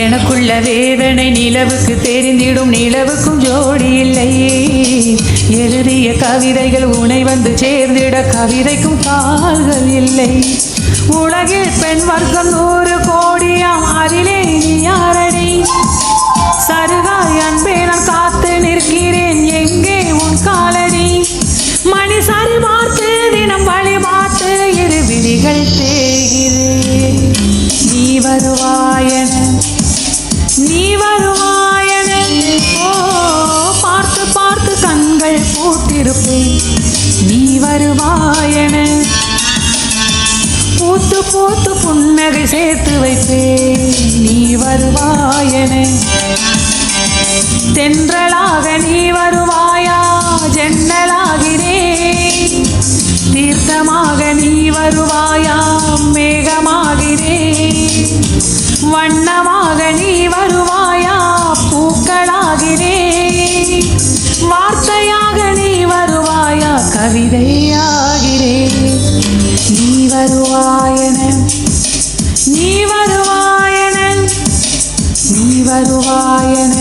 எனக்குள்ள வேதனை நிலவுக்கு தெரிந்திடும் நிலவுக்கும் ஜோடி இல்லை. எழுதிய கவிதைகள் உனை வந்து சேர்ந்திட கவிதைக்கும் கால்கள் இல்லை. உலகில் பெண் வர்க்கம் நூறு கோடியாம் அதிலே நீ யாரடி? சருகாய் அன்பே நான் காத்து நிற்கிறேன் எங்கே உன் காலடி? மணி சரி பார்த்து தினம் வழி பார்த்து இரு விதிகள் தேகிறேன் நீ வருவாயன நீ வருவாயன. ஓ பார்த்து பார்த்து கண்கள் பூத்திருப்பேன். நீ வருவாயன. பூத்து பூத்து புன்னகை சேர்த்து வைப்பேன். நீ வருவாயன. தென்றலாக நீ வருவாயா ஜன்னலாகிறே. தீர்த்தமாக நீ வருவாயா மேகமாகிறேன் வண்ணமாக நீ வருவாயா? பூக்களாகிறே வார்த்தையாக நீ வருவாயா? கவிதையாகிறே நீ வருவாயன நீ வருவாயன நீ வருவாயன